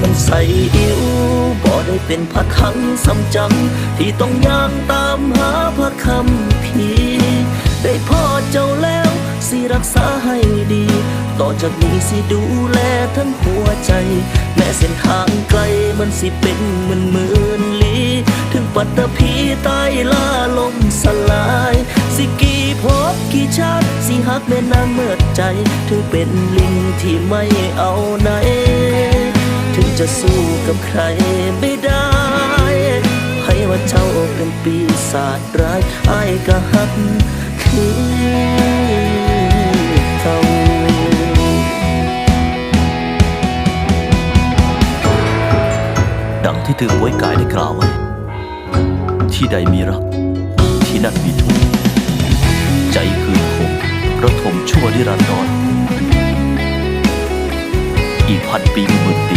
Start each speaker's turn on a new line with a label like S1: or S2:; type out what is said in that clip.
S1: มันใส่อิวบ่ได้เป็นพระคังสำจัง ที่ต้องย่างตามหาพระคำพีได้พ่อเจ้าแล้วสิรักษาให้ดี ต่อจากนี้สิดูแลทั้งหัวใจ แม้เส้นทางไกลมันสิเป็นหมื่นหมื่นลี้ ถึงปัตตภีใต้ล่าลมสลาย สิกี่พบกี่ชาติ สิหักแม่นางเมื่อใจ ถึงเป็นลิงที่ไม่เอาไหน จะสู้กับใครไม่ได้ให้ว่าเจ้าเป็นปีศาจร้ายไอ้ก็หักคือเขา
S2: ดังที่ตือไว้กายได้กล่าวไว้ ที่ใดมีรัก ที่นั่นมีทุกข์ใจคือคมระทมชั่วนิรันดรอีกพันปีหมื่นปี